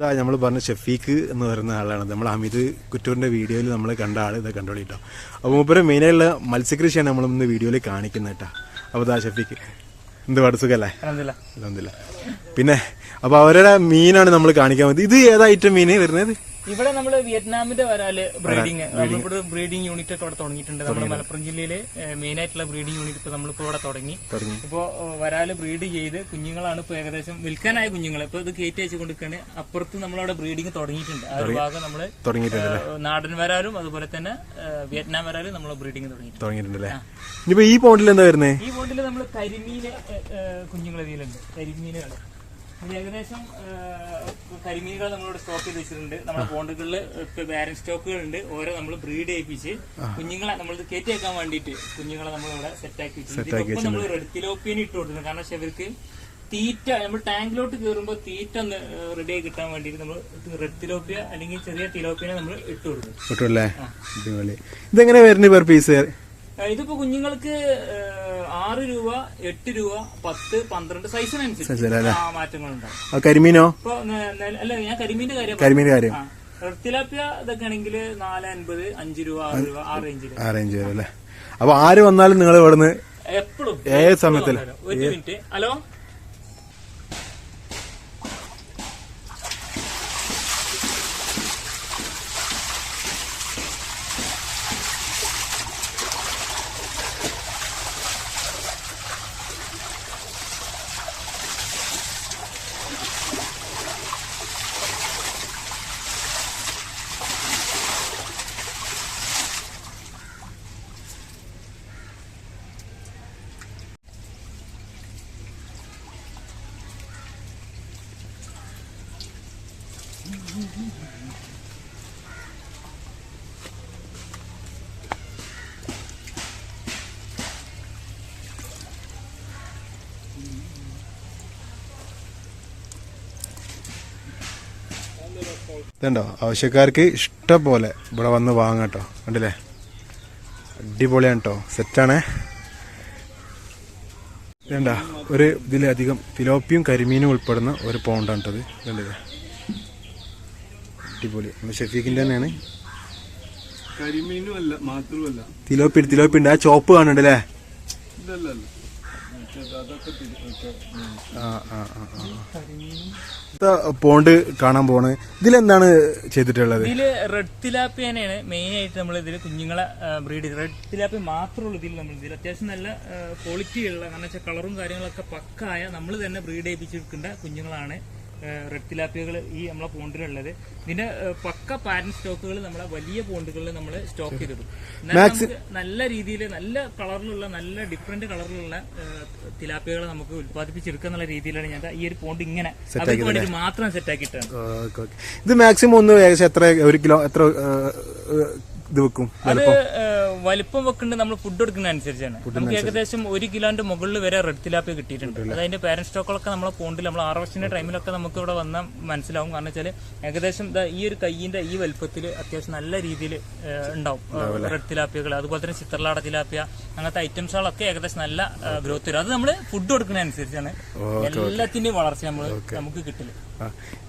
നമ്മൾ പറഞ്ഞ ഷഫീഖ് എന്ന് പറയുന്ന ആളാണ്. നമ്മൾ ഹമീദ് കുറ്റൂറിന്റെ വീഡിയോയിൽ നമ്മൾ കണ്ട ആൾ ഇത് കണ്ടോളിട്ടോ അപ്പോൾ മൂപ്പര് മെയിനായുള്ള മത്സ്യകൃഷിയാണ് നമ്മൾ ഇന്ന് വീഡിയോയിൽ കാണിക്കുന്നത് കേട്ടോ അപ്പോൾ ഇതാ ഷഫീഖ്. എന്ത് പഠിച്ചല്ലേ അലഹമില്ല പിന്നെ അപ്പോൾ അവരുടെ മീനാണ് നമ്മൾ കാണിക്കാൻ പറ്റുന്നത് ഇത് ഏതായിട്ട് മീൻ വരുന്നത്? ഇവിടെ നമ്മൾ വിയറ്റ്നാമിന്റെ വരാൽ ബ്രീഡിങ് നമ്മളിവിടെ ബ്രീഡിംഗ് യൂണിറ്റ് ഒക്കെ ഇവിടെ തുടങ്ങിയിട്ടുണ്ട്. നമ്മുടെ മലപ്പുറം ജില്ലയിലെ മെയിൻ ആയിട്ടുള്ള ബ്രീഡിംഗ് യൂണിറ്റ് ഇപ്പൊ നമ്മളിപ്പോ ഇവിടെ തുടങ്ങി. ഇപ്പോ വരാൽ ബ്രീഡ് ചെയ്ത് കുഞ്ഞുങ്ങളാണ് ഇപ്പൊ ഏകദേശം വിൽക്കാനായ കുഞ്ഞുങ്ങൾ ഇപ്പൊ ഇത് കയറ്റി അയച്ചു കൊടുക്കാണ് അപ്പുറത്ത് നമ്മളവിടെ ബ്രീഡിംഗ് തുടങ്ങിയിട്ടുണ്ട്. ആ ഒരു ഭാഗം നമ്മൾ നാടൻ വരാലും അതുപോലെ തന്നെ വിയറ്റ്നാം വരാലും നമ്മൾ ബ്രീഡിംഗ് തുടങ്ങിയിട്ടുണ്ട്. ഈ പോണ്ടിൽ എന്താ വരുന്നത് ഈ പോണ്ടിൽ നമ്മൾ കരിമീന് കുഞ്ഞുങ്ങൾ ഇതിലുണ്ട്. കരിമീനുകൾ ഏകദേശം കരിമീനുകൾ നമ്മളിവിടെ സ്റ്റോക്ക് ചെയ്ത് വെച്ചിട്ടുണ്ട്. നമ്മുടെ പോണ്ടുകളിൽ ഇപ്പൊ ബാരൻ സ്റ്റോക്കുകൾ ഉണ്ട് ഓരോ നമ്മൾ ബ്രീഡ് ചെയ്യിപ്പിച്ച് കുഞ്ഞുങ്ങളെ നമ്മൾ കയറ്റി വെക്കാൻ വേണ്ടിയിട്ട് കുഞ്ഞുങ്ങളെ നമ്മളിവിടെ സെറ്റ് ആക്കി വെച്ചിട്ടുണ്ട്. നമ്മൾ റെഡ് തിലോപ്പിയന് ഇട്ട് കൊടുക്കുന്നത് കാരണം പക്ഷെ ഇവർക്ക് തീറ്റ നമ്മൾ ടാങ്കിലോട്ട് കയറുമ്പോൾ തീറ്റ ഒന്ന് റെഡി ആയി കിട്ടാൻ വേണ്ടിയിട്ട് നമ്മൾ റെഡ് തിലോപ്പിയ അല്ലെങ്കിൽ ചെറിയ തിലോപ്പിയനെ നമ്മൾ ഇട്ട് കൊടുക്കും. ഇതെങ്ങനെ വരുന്നത് പെർ പീസ് ഇതിപ്പോ കുഞ്ഞുങ്ങൾക്ക് ആറ് രൂപ എട്ട് രൂപ പത്ത് പന്ത്രണ്ട് സൈസിനനുസരിച്ച് മാറ്റങ്ങളുണ്ടാവും. കരിമീനോ? ഇപ്പൊ അല്ല ഞാൻ കരിമീന്റെ കാര്യം കരിമീന്റെ കാര്യം. തിലാപ്പിയ ഇതൊക്കെ ആണെങ്കിൽ നാല് അൻപത് അഞ്ച് രൂപ ആറ് രൂപ ആ റേഞ്ചിൽ. ആ റേഞ്ച് വരും അല്ലേ? അപ്പോൾ ആര് വന്നാലും നിങ്ങൾ ഇവിടുന്ന് എപ്പോഴും ഏത് സമയത്തിലും? ഒരു മിനിറ്റ്. ഹലോ? ഇതുണ്ടോ? ആവശ്യക്കാർക്ക് ഇഷ്ടം പോലെ ഇവിടെ വന്ന് വാങ്ങാം കേട്ടോ. കണ്ടില്ലേ? അടിപൊളിയാണ് കേട്ടോ സെറ്റാണേ. ഇതുണ്ടോ? ഒരു ഇതിലധികം തിലോപ്പിയും കരിമീനും ഉൾപ്പെടുന്ന ഒരു പൗണ്ടാണ് കേട്ടത് കണ്ടില്ലേ അടിപൊളി. നമ്മുടെ ഷെഫീഖിന്റെ തന്നെയാണ്. കരിമീനും അല്ല മാത്രമല്ല തിലോപ്പി തിലോപ്പി ഉണ്ട് ആ ചോപ്പ് കാണുന്നുണ്ട് അല്ലേ. ഇതല്ലല്ല പോണ്ട് കാണാൻ പോണ്. ഇതിലെന്താണ് ചെയ്തിട്ടുള്ളത്? ഇതിൽ റെഡ് തിലാപ്പിയനെയാണ് മെയിൻ ആയിട്ട് നമ്മൾ ഇതിൽ കുഞ്ഞുങ്ങളെ ബ്രീഡ് റെഡ് തിലാപ്പി മാത്രമുള്ള ഇതിൽ നമ്മൾ ഇതിൽ അത്യാവശ്യം നല്ല ക്വാളിറ്റി ഉള്ള കാരണം വെച്ചാൽ കളറും കാര്യങ്ങളൊക്കെ പക്കായ നമ്മൾ തന്നെ ബ്രീഡ് ചെയ്യിപ്പിച്ചെടുക്കേണ്ട കുഞ്ഞുങ്ങളാണ്. റെഡ് തിലാപ്പിയകൾ ഈ നമ്മളെ പോണ്ടിലുള്ളത് ഇതിന്റെ പക്ക പാരന്റ് സ്റ്റോക്കുകൾ നമ്മളെ വലിയ പോണ്ടുകളിൽ നമ്മൾ സ്റ്റോക്ക് ചെയ്തിടും. നമുക്ക് നല്ല രീതിയിൽ നല്ല കളറിലുള്ള നല്ല ഡിഫറെന്റ് കളറിലുള്ള തിലാപ്പിയകളെ നമുക്ക് ഉത്പാദിപ്പിച്ചെടുക്കുക എന്നുള്ള രീതിയിലാണ് ഞാൻ ഈ ഒരു പോണ്ട് ഇങ്ങനെ അവർക്ക് മാത്രം സെറ്റ് ആക്കിയിട്ടാണ്. ഇത് മാക്സിമം ഒന്ന് ഏകദേശം എത്ര ഒരു കിലോ എത്ര ഇത് വെക്കും. വലിപ്പം. വെക്കുന്നത് നമ്മൾ ഫുഡ് കൊടുക്കുന്ന അനുസരിച്ചാണ് നമുക്ക് ഏകദേശം ഒരു കിലോന്റെ മുകളിൽ വരെ റെഡ് തിലാപ്പി കിട്ടിയിട്ടുണ്ട്. അത് അതിന്റെ പാരന്റ് സ്റ്റോക്കുകളൊക്കെ നമ്മളെ പോണ്ടിൽ നമ്മൾ ആറ് വർഷത്തിന്റെ ടൈമിലൊക്കെ നമുക്ക് ഇവിടെ വന്നാൽ മനസ്സിലാവും. കാരണം വെച്ചാൽ ഏകദേശം ഈ ഒരു കൈയിന്റെ ഈ വലുപ്പത്തിൽ അത്യാവശ്യം നല്ല രീതിയിൽ ഉണ്ടാവും. റെഡ് തിലാപ്പികൾ അതുപോലെ തന്നെ ചിത്രലാട തിലാപ്പിയ അങ്ങനത്തെ ഐറ്റംസുകളൊക്കെ ഏകദേശം നല്ല ഗ്രോത്ത് വരും. അത് നമ്മൾ ഫുഡ് കൊടുക്കുന്ന അനുസരിച്ചാണ് എല്ലാത്തിന്റെയും വളർച്ച നമ്മൾ നമുക്ക് കിട്ടില്ല.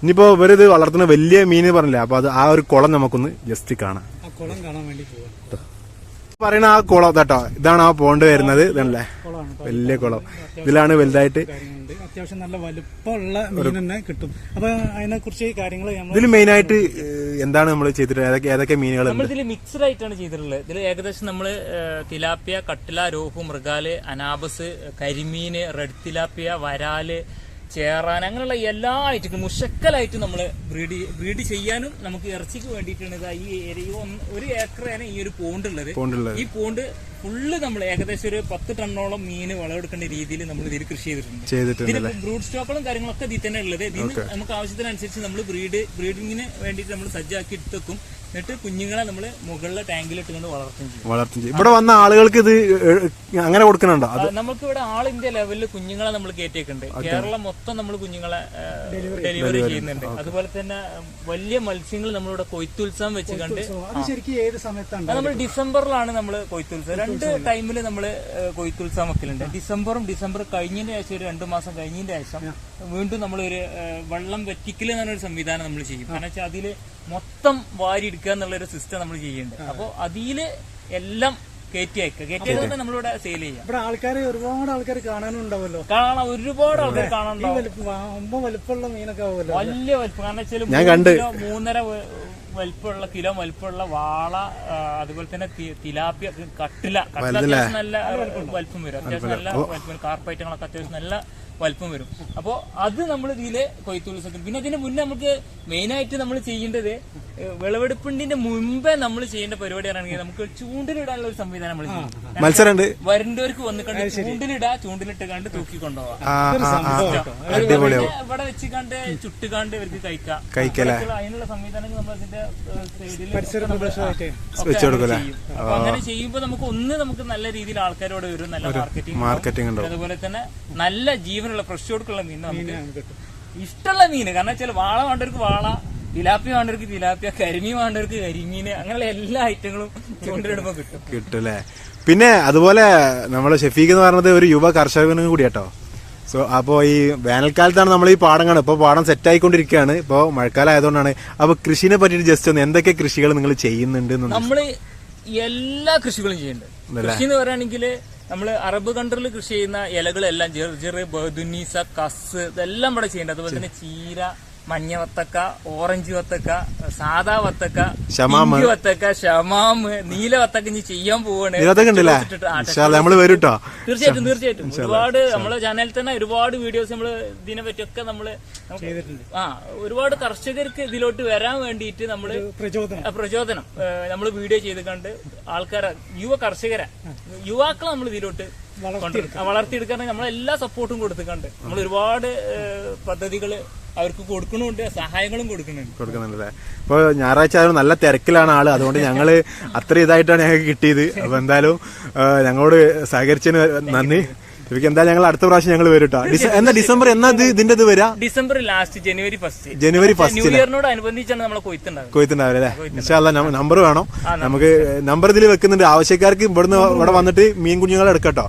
ഇനിയിപ്പോ ഇവരിത് വളർത്തുന്ന വലിയ മീന് പറഞ്ഞില്ലേ? അപ്പൊ അത് ആ ഒരു കുളം നമുക്കൊന്ന് ജസ്റ്റ് കാണാം. കുളം കാണാൻ വേണ്ടി പോവാം പറയുന്ന ആ കുളം കേട്ടോ ഇതാണ് ആ പോണ്ട് വരുന്നത് ഇതല്ലേ കുളമാണ് വലിയ കുളം. ഇതിലാണ് വലുതായിട്ട് അത്യാവശ്യം നല്ല വലുപ്പമുള്ള മീൻ തന്നെ കിട്ടും. അപ്പൊ അതിനെ കുറിച്ച് കാര്യങ്ങൾ നമ്മൾ ഇതിൽ മെയിൻ ആയിട്ട് എന്താണ് നമ്മൾ ചെയ്തിട്ടുള്ളത്? ഏതൊക്കെ ഏതൊക്കെ നമ്മൾ ഇതിൽ മിക്സ്ഡ് ആയിട്ടാണ് ചെയ്തിട്ടുള്ളത്. ഇതിൽ ഏകദേശം നമ്മൾ തിലാപ്പിയ കട്ടില രോഹു മൃഗാൽ അനാബസ് കരിമീന് റെഡ് തിലാപ്പിയ വരാൽ ചേറാൻ അങ്ങനെയുള്ള എല്ലാ ഐറ്റങ്ങളും മുഷക്കലായിട്ട് നമ്മൾ ബ്രീഡ് ബ്രീഡ് ചെയ്യാനും നമുക്ക് ഇറച്ചിക്ക് വേണ്ടിയിട്ടാണ് ഇത് ഈ ഒരു ഏക്കറാണ് ഈ ഒരു പോണ്ട് ഉള്ളത്. ഈ പോണ്ട് ഫുള്ള് നമ്മൾ ഏകദേശം ഒരു പത്ത് ടണ്ണോളം മീന് വളമെടുക്കേണ്ട രീതിയിൽ നമ്മൾ ഇതിൽ കൃഷി ചെയ്തിട്ടുണ്ട്. ചെയ്തിട്ടുണ്ട് ഇതിന് ബ്രൂഡ് സ്റ്റോക്കുകളും കാര്യങ്ങളൊക്കെ ഇതിൽ തന്നെ ഉള്ളത്. ഇതിന് നമുക്ക് ആവശ്യത്തിനനുസരിച്ച് നമ്മൾ ബ്രീഡ് ബ്രീഡിങ്ങിന് വേണ്ടിയിട്ട് നമ്മൾ സജ്ജാക്കി എടുത്തേക്കും. എന്നിട്ട് കുഞ്ഞുങ്ങളെ നമ്മൾ മുകളിലെ ടാങ്കിൽ ഇട്ടുകൊണ്ട് വളർത്തുകയും ചെയ്യും. വളർത്തും ചെയ്യും. ഇവിടെ വന്ന ആളുകൾക്ക് ഇത് അങ്ങനെ കൊടുക്കുന്നുണ്ടോ? അത് നമുക്ക് ഇവിടെ ആൾ ഇന്ത്യ ലെവലിൽ കുഞ്ഞുങ്ങളെ നമ്മൾ കയറ്റിയിട്ടുണ്ട് കേരളം മൊത്തം നമ്മൾ കുഞ്ഞുങ്ങളെ ഡെലിവറി ചെയ്യുന്നുണ്ട്. അതുപോലെ തന്നെ വലിയ മത്സ്യങ്ങൾ നമ്മളിവിടെ കൊയ്ത്തുത്സവം വെച്ച് കണ്ട് അത് ശരിക്കും ഏത് സമയത്താണ് നമ്മൾ ഡിസംബറിലാണ് നമ്മൾ കൊയ്ത്തുത്സവം. രണ്ട് ടൈമിൽ ടൈമിൽ നമ്മൾ കൊയ്ത്തുത്സവം വെക്കലുണ്ട്. ഡിസംബറും ഡിസംബർ കഴിഞ്ഞതിന് ശേഷം ഒരു രണ്ടു മാസം കഴിഞ്ഞതിന്റെ ശേഷം വീണ്ടും നമ്മൾ ഒരു വെള്ളം വെറ്റിക്കൽ എന്നൊരു സംവിധാനം നമ്മൾ ചെയ്യും. കാരണം വെച്ചാൽ അതിൽ മൊത്തം വാരി എടുക്കുക എന്നുള്ള ഒരു സിസ്റ്റം നമ്മൾ ചെയ്യുന്നുണ്ട്. അപ്പോൾ അതിൽ എല്ലാം കയറ്റി അയക്കുക. കയറ്റി അയക്കുന്ന നമ്മളിവിടെ സെയിൽ ചെയ്യാം ഇവിടെ ആൾക്കാർ ഒരുപാട് ആൾക്കാർ കാണാനുണ്ടാവല്ലോ. കാണാൻ ഒരുപാട് ആൾക്കാർ കാണാനുണ്ടാവും. വലിപ്പമുള്ള മീനൊക്കെ ആവുമല്ലോ വലിയ വലിപ്പം. കാരണം വെച്ചാൽ മൂന്നര വലിപ്പമുള്ള കിലോ വലിപ്പമുള്ള വാള അതുപോലെ തന്നെ തിലാപ്പിയ കട്ടില. കട്ടില അത്യാവശ്യം നല്ല വലിപ്പം വരും. അത്യാവശ്യം നല്ല വലിപ്പം കാർപ്പൈറ്റങ്ങളൊക്കെ അത്യാവശ്യം നല്ല വലിപ്പം വരും. അപ്പോ അത് നമ്മൾ ഇതിൽ കൊയ്ത്തുത്സവത്തിൽ പിന്നെ അതിന് മുന്നേ നമുക്ക് മെയിൻ ആയിട്ട് നമ്മൾ ചെയ്യേണ്ടത് വിളവെടുപ്പിന്റെ മുമ്പേ നമ്മൾ ചെയ്യേണ്ട പരിപാടിയാണെങ്കിൽ നമുക്ക് ചൂണ്ടിലിടാനുള്ള ഒരു സംവിധാനം നമ്മൾ ചെയ്യും മത്സരമുണ്ട്. വരുന്നവർക്ക് വന്ന് കണ്ട് ചൂണ്ടിലിടാ ചൂണ്ടിലിട്ട് കണ്ട് തൂക്കി കൊണ്ടുപോവാം ഇവിടെ വെച്ച് കണ്ട് ചുട്ട് കണ്ട് ഇവർക്ക് കഴിക്കാം. അതിനുള്ള സംവിധാനങ്ങൾ നമ്മൾ അതിന്റെ അപ്പൊ അങ്ങനെ ചെയ്യുമ്പോൾ നമുക്ക് ഒന്ന് നമുക്ക് നല്ല രീതിയിൽ ആൾക്കാരോട് വരും നല്ല മാർക്കറ്റിംഗ് മാർക്കറ്റിംഗ് ഉണ്ടാവും. അതുപോലെ തന്നെ നല്ല ജീവനുള്ള ഫ്രഷ് കൊടുക്കുള്ള മീൻ നമുക്ക്. ഇഷ്ടമുള്ള മീൻ കാരണം വെച്ചാൽ വാള വേണ്ടവർക്ക് വാള തിലാപ്പി വേണ്ടവർക്ക് തിലാപ്പിയ കരിമീൻ വേണ്ടവർക്ക് കരിമീന് അങ്ങനെയുള്ള എല്ലാ ഐറ്റങ്ങളും ചൂണ്ടിലിടുമ്പോൾ കിട്ടും. കിട്ടും പിന്നെ അതുപോലെ നമ്മളെ ഷെഫീഖ് എന്ന് പറഞ്ഞത് ഒരു യുവ കർഷകനും കൂടിയാട്ടോ സോ അപ്പോൾ ഈ വേനൽക്കാലത്താണ് നമ്മൾ ഈ പാടം കാണുന്നത് ഇപ്പോൾ പാടം സെറ്റ് ആയിക്കൊണ്ടിരിക്കുകയാണ്. ഇപ്പോൾ മഴക്കാലം ആയതുകൊണ്ടാണ്. അപ്പോൾ കൃഷിനെ പറ്റി ജസ്റ്റ് ഒന്ന് എന്തൊക്കെ കൃഷികൾ നിങ്ങൾ ചെയ്യുന്നുണ്ട് നമ്മൾ എല്ലാ കൃഷികളും ചെയ്യുന്നുണ്ട്. കൃഷി എന്ന് പറയുകയാണെങ്കിൽ നമ്മൾ അറബ് കൺട്രിയിൽ കൃഷി ചെയ്യുന്ന ഇലകളെല്ലാം ജെർജറ് ബദുനീസ കസ് ഇതെല്ലാം ഇവിടെ ചെയ്യേണ്ടത് അതുപോലെ തന്നെ ചീര മഞ്ഞ വത്തക്ക ഓറഞ്ച് വത്തക്ക സാദാ വത്തക്ക ഷമാമ്. പിങ്ക് വത്തക്ക ഷമാമ് നീല വത്തക്ക ഇനി ചെയ്യാൻ പോവാണ്. തീർച്ചയായിട്ടും തീർച്ചയായിട്ടും. ഒരുപാട് നമ്മളെ ചാനലിൽ തന്നെ ഒരുപാട് വീഡിയോസ് നമ്മൾ ഇതിനെ പറ്റിയൊക്കെ നമ്മൾ ചെയ്തിട്ടുണ്ട്. ആ ഒരുപാട് കർഷകർക്ക് ഇതിലോട്ട് വരാൻ വേണ്ടിയിട്ട് നമ്മൾ പ്രചോദനം. നമ്മൾ വീഡിയോ ചെയ്ത് കണ്ട് ആൾക്കാരെ യുവ കർഷകരെ യുവാക്കളെ നമ്മൾ ഇതിലോട്ട് വളർത്തിയെടുക്കാൻ നമ്മൾ എല്ലാ സപ്പോർട്ടും കൊടുത്തിട്ടുണ്ട്. നമ്മൾ ഒരുപാട് പദ്ധതികൾ അവർക്ക് കൊടുക്കണമുണ്ട് സഹായങ്ങളും കൊടുക്കുന്നുണ്ട്. കൊടുക്കുന്നുണ്ട് ഇപ്പൊ ഞായറാഴ്ച ആയാലും നല്ല തിരക്കിലാണ് ആൾ. അതുകൊണ്ട് ഞങ്ങൾ അത്ര ഇതായിട്ടാണ് ഞങ്ങൾക്ക് കിട്ടിയത്. അപ്പൊ എന്തായാലും ഞങ്ങളോട് സഹകരിച്ചതിന് നന്ദി. ഇവർക്ക് എന്തായാലും ഞങ്ങൾ അടുത്ത പ്രാവശ്യം ഞങ്ങൾ വരും കേട്ടോ എന്നാ ഡിസംബർ എന്നാ ഇതിന്റെ ഇത് വരാ? ഡിസംബർ ലാസ്റ്റ് ജനുവരി ഫസ്റ്റ് ജനുവരി ന്യൂ ഫസ്റ്റിന് ഇയറിനോട് അനുബന്ധിച്ചാണ് നമ്മളെ കൊയ്ത്തുണ്ടാവില്ല അല്ലേ ഇൻഷാല്ല നമ്പർ വേണം. നമുക്ക് നമ്പർ ഇതിൽ വെക്കുന്നുണ്ട്. ആവശ്യക്കാർക്ക് ഇവിടുന്ന് ഇവിടെ വന്നിട്ട് മീൻ കുഞ്ഞുങ്ങളെ എടുക്കട്ടോ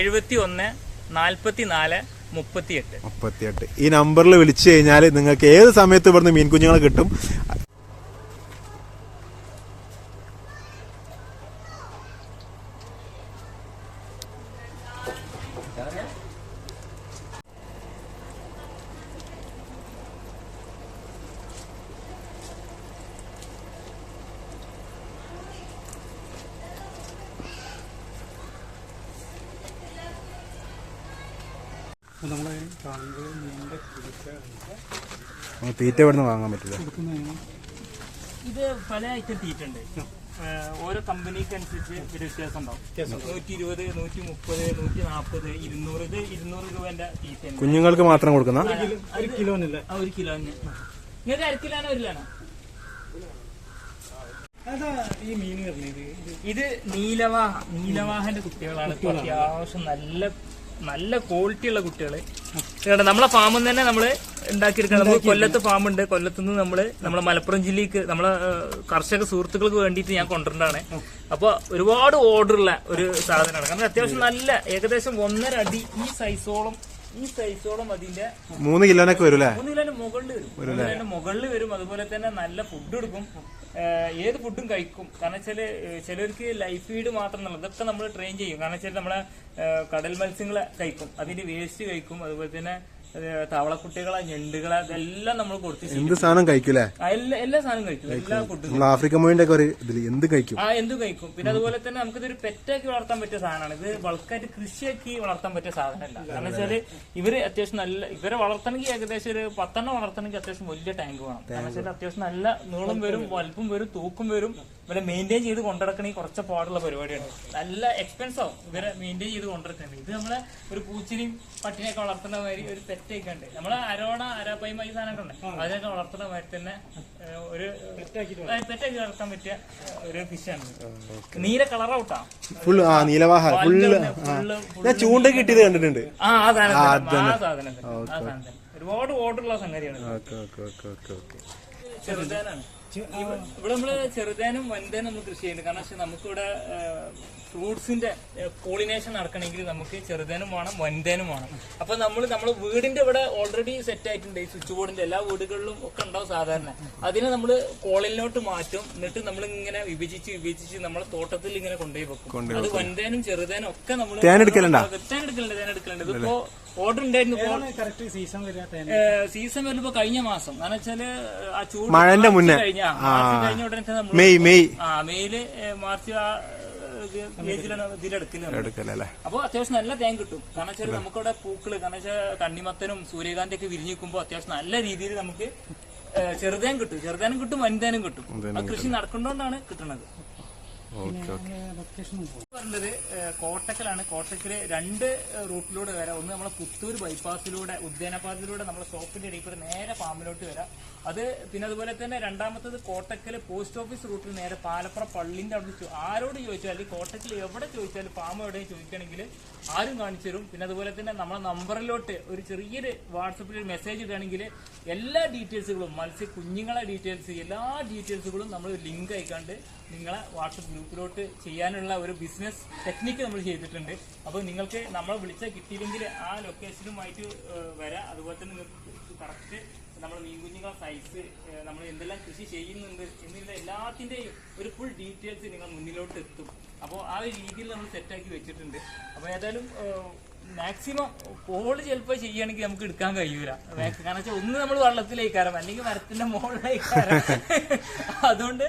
എഴുപത്തി ഒന്ന് നാൽപ്പത്തി നാല് മുപ്പത്തിയെട്ട്. ഈ നമ്പറിൽ വിളിച്ചു കഴിഞ്ഞാൽ നിങ്ങൾക്ക് ഏത് സമയത്ത് ഇവിടുന്ന് മീൻ കുഞ്ഞുങ്ങളെ കിട്ടും? കുടിക്ക തീറ്റ ഇവിടുന്ന് വാങ്ങാൻ പറ്റില്ല ഇത് പല ഐറ്റം തീറ്റ ഉണ്ട് ഓരോ കമ്പനിക്ക് അനുസരിച്ച് ഒരു വ്യത്യാസം ഉണ്ടാവും. നൂറ്റി ഇരുപത് നൂറ്റി മുപ്പത് നൂറ്റി നാൽപ്പത് ഇരുന്നൂറ് ഇത് ഇരുന്നൂറ് രൂപന്റെ തീറ്റ കുഞ്ഞുങ്ങൾക്ക് മാത്രം കൊടുക്കുന്ന ഒരു കിലോന്നില്ല ആ ഒരു കിലോന് നിങ്ങൾക്ക് അര കിലോനോ ഒരു കിലോനോ അതാ ഈ മീൻ വരുന്നത് ഇത് നീലവാഹ നീലവാഹന്റെ കുട്ടികളാണ്. അത്യാവശ്യം നല്ല നല്ല ക്വാളിറ്റി ഉള്ള കുട്ടികൾ. കേട്ടോ നമ്മളെ ഫാമിൽ തന്നെ നമ്മൾ ഉണ്ടാക്കിയെടുക്കണം. നമുക്ക് കൊല്ലത്ത് ഫാം ഉണ്ട്. കൊല്ലത്ത് നിന്ന് നമ്മൾ നമ്മളെ മലപ്പുറം ജില്ലക്ക് നമ്മളെ കർഷക സുഹൃത്തുക്കൾക്ക് വേണ്ടിയിട്ട് ഞാൻ കൊണ്ടുവരണ്ടാണ് അപ്പൊ ഒരുപാട് ഓർഡർ ഉള്ള ഒരു സാധനമാണ്. കാരണം അത്യാവശ്യം നല്ല ഏകദേശം ഒന്നര അടി ഈ സൈസോളം ഈ സൈസോളം അതിന്റെ മൂന്ന് കിലോനൊക്കെ വരും അല്ലേ മൂന്ന് കിലോന്റെ മുകളിൽ വരും. മൂന്ന് കിലോന്റെ മുകളിൽ വരും. അതുപോലെ തന്നെ നല്ല ഫുഡ് എടുക്കും. ഏത് ഫുഡും കഴിക്കും. കാരണം വെച്ചാൽ ചിലർക്ക് ലൈഫ് ഫീഡ് മാത്രം ഇതൊക്കെ നമ്മൾ ട്രെയിൻ ചെയ്യും. കാരണം വെച്ചാൽ നമ്മളെ കടൽ മത്സ്യങ്ങളെ കഴിക്കും. അതിന്റെ വേസ്റ്റ് കഴിക്കും. അതുപോലെ തന്നെ തവളക്കുട്ടികളെ ഞണ്ടുകളെ ഇതെല്ലാം നമ്മൾ കൊടുത്ത് എന്ത് സാധനം കഴിക്കൂലേ? എല്ലാ സാധനം സാധനവും കഴിക്കും. എല്ലാ ഫുഡും ആഫ്രിക്കൻ മോയിന്റെ ഒക്കെ എന്ത് കഴിക്കും? ആ എന്തും കഴിക്കും? പിന്നെ അതുപോലെ തന്നെ നമുക്ക് ഇതൊരു പെറ്റാക്കി വളർത്താൻ പറ്റിയ സാധനമാണ്. ഇത് ബൾക്കായിട്ട് കൃഷിയാക്കി വളർത്താൻ പറ്റിയ സാധനമല്ല. കാരണം വെച്ചാൽ ഇവർ അത്യാവശ്യം നല്ല ഇവരെ വളർത്തണമെങ്കിൽ ഏകദേശം ഒരു പത്തെണ്ണം വളർത്തണമെങ്കിൽ അത്യാവശ്യം വലിയ ടാങ്ക് വേണം. കാരണം വെച്ചാൽ അത്യാവശ്യം നല്ല നീളം വരും വലുപ്പം വരും തൂക്കും വരും. ഇവരെ മെയിന്റെയിൻ ചെയ്ത് കൊണ്ടിടക്കണമെങ്കിൽ കുറച്ച് പാടുള്ള പരിപാടിയാണ്. നല്ല എക്സ്പെൻസ് ആവും ഇവരെ മെയിന്റെയിൻ ചെയ്ത് കൊണ്ടിടക്കണം ഇത് നമ്മളെ ഒരു പൂച്ചിനെയും പട്ടിനെയൊക്കെ വളർത്തുന്ന മാതിരി ഒരു പെറ്റൊക്കെ ഉണ്ട് നമ്മൾ അരോണ അരാപ്പൈമ ഈ സാധനമൊക്കെ ഉണ്ട്. അതിനൊക്കെ വളർത്തുന്ന മാതിരി തന്നെ ഒരു പെറ്റാക്കി വളർത്താൻ പറ്റിയ ഒരു ഫിഷാണ്. നീല കളർ ഔട്ടാ. ഫുള്ള് ആ. നീലവാഹ ഫുള്ള് ഞാൻ ചൂണ്ട കിട്ടിയത് കണ്ടിട്ടുണ്ട്. ആ ആ സാധനം ആ സാധനം തന്നെ. ആ സാധനം ഒരുപാട് ഓർഡറുള്ള സംഗതിയാണ് ഇത്. Okay okay okay okay okay. ചെറുതേനാണ്. ചെ- ആ, ഇവിടെ നമ്മൾ ചെറുതേനും വൻതേനും നമ്മൾ കൃഷി ചെയ്യുന്നുണ്ട് കാരണം പക്ഷെ നമുക്കിവിടെ ഫ്രൂട്ട്സിന്റെ പോളിനേഷൻ നടക്കണമെങ്കിൽ നമുക്ക് ചെറുതേനും വേണം വൻതേനും വേണം. അപ്പൊ നമ്മൾ നമ്മൾ വീടിന്റെ ഇവിടെ ഓൾറെഡി സെറ്റ് ആയിട്ടുണ്ട്. ഈ സ്വിച്ച് ബോർഡിന്റെ എല്ലാ വീടുകളിലും ഒക്കെ ഉണ്ടാവും സാധാരണ. അതിനെ നമ്മൾ കോളിലോട്ട് മാറ്റും. എന്നിട്ട് നമ്മൾ ഇങ്ങനെ വിഭജിച്ച് വിഭജിച്ച് നമ്മളെ തോട്ടത്തിൽ ഇങ്ങനെ കൊണ്ടുപോയി വെക്കും. അത് വൻതേനും ചെറുതേനും ഒക്കെ നമ്മൾ തേനെടുക്കലുണ്ടോ? തേനെടുക്കലുണ്ട് ഇതിപ്പോ ഓർഡർ ഉണ്ടായിരുന്നു സീസൺ സീസൺ വരുമ്പോ കഴിഞ്ഞ മാസം. കാരണം വെച്ചാൽ ആ ചൂട് മഴന്റെ മുന്നേ. കഴിഞ്ഞ കഴിഞ്ഞ ഉടനെ മെയ് മെയ്. ആ മെയ്യിൽ മാർച്ച് ആ എടുക്കലല്ലേ? അപ്പൊ അത്യാവശ്യം നല്ല തേൻ കിട്ടും. കാരണം വെച്ചാൽ നമുക്കവിടെ പൂക്കൾ കാരണം വെച്ചാൽ കണ്ണിമത്തനും സൂര്യകാന്തി ഒക്കെ വിരിഞ്ഞു നിൽക്കുമ്പോൾ അത്യാവശ്യം നല്ല രീതിയിൽ നമുക്ക് ചെറുതേൻ കിട്ടും. ചെറുതേനും കിട്ടും വനിതേനും കിട്ടും. കൃഷി നടക്കുന്നതുകൊണ്ടാണ് കിട്ടുന്നത് ഓക്കെ പറഞ്ഞത് കോട്ടക്കലാണ്. കോട്ടക്കൽ രണ്ട് റൂട്ടിലൂടെ വരാം. ഒന്ന് നമ്മളെ പുത്തൂർ ബൈപ്പാസിലൂടെ ഉദ്യാനപാതിലൂടെ നമ്മളെ ഷോപ്പിന്റെ ഇടയിൽ നേരെ ഫാമിലോട്ട് വരാം. അത് പിന്നെ അതുപോലെ തന്നെ രണ്ടാമത്തത് കോട്ടക്കൽ പോസ്റ്റ് ഓഫീസ് റൂട്ടിൽ നേരെ പാലപ്പുറ പള്ളിന്റെ അവിടെ ആരോട് ചോദിച്ചാലും കോട്ടക്കൽ എവിടെ ചോദിച്ചാലും ഫാം എവിടെ ചോദിക്കണമെങ്കിൽ ആരും കാണിച്ചു തരും. പിന്നെ അതുപോലെ തന്നെ നമ്മളെ നമ്പറിലോട്ട് ഒരു ചെറിയൊരു വാട്സപ്പിൽ ഒരു മെസ്സേജ് ഇടുകയാണെങ്കിൽ എല്ലാ ഡീറ്റെയിൽസുകളും മത്സ്യ കുഞ്ഞുങ്ങളെ ഡീറ്റെയിൽസ് എല്ലാ ഡീറ്റെയിൽസുകളും നമ്മൾ ലിങ്ക് അയക്കാണ്ട് നിങ്ങളെ വാട്സപ്പ് ഗ്രൂപ്പിലോട്ട് ചെയ്യാനുള്ള ഒരു ബിസിനസ് ടെക്നിക്ക് നമ്മൾ ചെയ്തിട്ടുണ്ട്. അപ്പോൾ നിങ്ങൾക്ക് നമ്മളെ വിളിച്ചാൽ കിട്ടിയില്ലെങ്കിൽ ആ ലൊക്കേഷനുമായിട്ട് വരാം. അതുപോലെ തന്നെ നിങ്ങൾക്ക് കറക്റ്റ് നമ്മൾ മീൻകുഞ്ഞുങ്ങളെ സൈസ് നമ്മൾ എന്തെല്ലാം കൃഷി ചെയ്യുന്നുണ്ട് എന്നുള്ള എല്ലാത്തിന്റെയും ഒരു ഫുൾ ഡീറ്റെയിൽസ് നിങ്ങൾ മുന്നിലോട്ട് എത്തും അപ്പോൾ ആ ഒരു രീതിയിൽ നമ്മൾ സെറ്റാക്കി വെച്ചിട്ടുണ്ട്. അപ്പോൾ ഏതായാലും മാക്സിമം കോൾ ചിലപ്പോൾ ചെയ്യുകയാണെങ്കിൽ നമുക്ക് എടുക്കാൻ കഴിയൂല. കാരണം വെച്ചാൽ ഒന്ന് നമ്മൾ വെള്ളത്തിലേക്കാരം അല്ലെങ്കിൽ മരത്തിന്റെ മുകളിലേക്കാരം. അതുകൊണ്ട്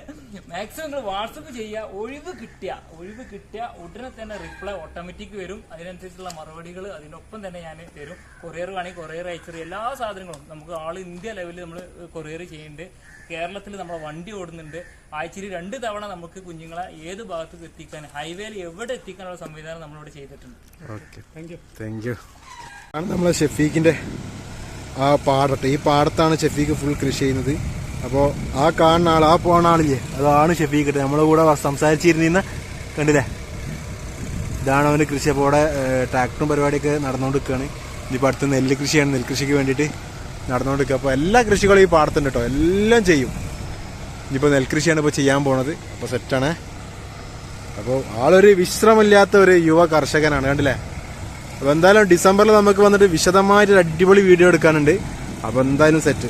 മാക്സിമം നിങ്ങൾ വാട്സപ്പ് ചെയ്യുക ഒഴിവ് കിട്ടിയ ഒഴിവ് കിട്ടിയ ഉടനെ തന്നെ റിപ്ലൈ ഓട്ടോമാറ്റിക് വരും. അതിനനുസരിച്ചുള്ള മറുപടികൾ അതിനൊപ്പം തന്നെ ഞാൻ തരും. കൊറിയർ വേണമെങ്കിൽ കൊറിയർ അയച്ചറി എല്ലാ സാധനങ്ങളും. നമുക്ക് ആൾ ഇന്ത്യ ലെവലിൽ നമ്മൾ കൊറിയർ ചെയ്യുന്നുണ്ട്. കേരളത്തിൽ നമ്മൾ വണ്ടി ഓടുന്നുണ്ട്. ആഴ്ചയിൽ രണ്ട് തവണ നമുക്ക് കുഞ്ഞുങ്ങളെ ഏത് ഭാഗത്തേക്ക് എത്തിക്കാൻ ഹൈവേയിൽ എവിടെ എത്തിക്കാനുള്ള സംവിധാനം നമ്മളിവിടെ ചെയ്തിട്ടുണ്ട്. Okay thank you thank you ആണ് നമ്മളെ ഷെഫീഖിന്റെ ആ പാടത്തെ. ഈ പാടത്താണ് ഷെഫീഖ് ഫുൾ കൃഷി ചെയ്യുന്നത്. അപ്പോൾ ആ കാണുന്ന ആൾ ആ പോണ ആളില്ലേ? അതാണ് ഷെഫീഖ് നമ്മളെ കൂടെ സംസാരിച്ചിരുന്ന കണ്ടില്ലേ? ഇതാണ് അവന് കൃഷി. അപ്പോൾ അവിടെ ട്രാക്ടറും പരിപാടിയൊക്കെ നടന്നുകൊണ്ട് നിൽക്കുകയാണ് ഇനിയിപ്പോൾ അടുത്ത് നെല്ല് കൃഷിയാണ്. നെൽകൃഷിക്ക് വേണ്ടിയിട്ട് നടന്നുകൊണ്ട് നിൽക്കുക അപ്പോൾ എല്ലാ കൃഷികളും ഈ പാടത്തുണ്ട് കേട്ടോ. എല്ലാം ചെയ്യും. ഇനിയിപ്പോൾ നെൽകൃഷിയാണ് ഇപ്പോൾ ചെയ്യാൻ പോണത്. അപ്പോൾ സെറ്റാണ് അപ്പോൾ ആളൊരു വിശ്രമമില്ലാത്ത ഒരു യുവ കർഷകനാണ്. കണ്ടില്ലേ? അപ്പോൾ എന്തായാലും ഡിസംബറിൽ നമുക്ക് വന്നിട്ട് വിശദമായിട്ട് അടിപൊളി വീഡിയോ എടുക്കാനുണ്ട്. അപ്പോൾ എന്തായാലും സെറ്റ്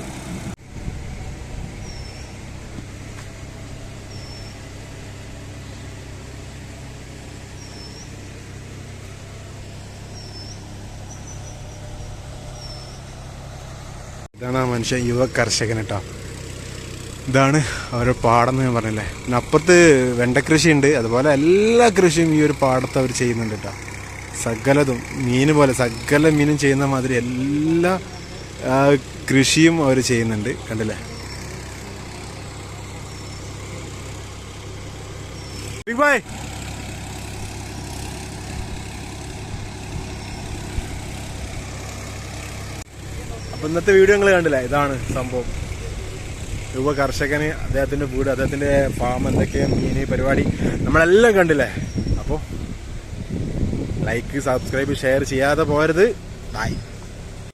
ഇതാണ് ആ മനുഷ്യൻ യുവ കർഷകൻ കേട്ടോ ഇതാണ് അവരുടെ പാടം എന്ന് ഞാൻ പറഞ്ഞില്ലേ. പിന്നെ അപ്പുറത്ത് വെണ്ടക്കൃഷി ഉണ്ട് അതുപോലെ എല്ലാ കൃഷിയും ഈ ഒരു പാടത്ത് അവർ ചെയ്യുന്നുണ്ട് കേട്ടോ സകലതും മീൻ പോലെ സകല മീനും ചെയ്യുന്ന മാതിരി എല്ലാ കൃഷിയും അവർ ചെയ്യുന്നുണ്ട്. കണ്ടില്ലേ? ബിഗ് അപ്പൊ ഇന്നത്തെ വീഡിയോ നിങ്ങൾ കണ്ടില്ലേ? ഇതാണ് സംഭവം. രൂപ കർഷകന് അദ്ദേഹത്തിന്റെ വീട് അദ്ദേഹത്തിന്റെ ഫാം എന്തൊക്കെ മീന് പരിപാടി നമ്മളെല്ലാം കണ്ടില്ലേ? അപ്പോൾ ലൈക്ക് സബ്സ്ക്രൈബ് ഷെയർ ചെയ്യാതെ പോരുത്. ബൈ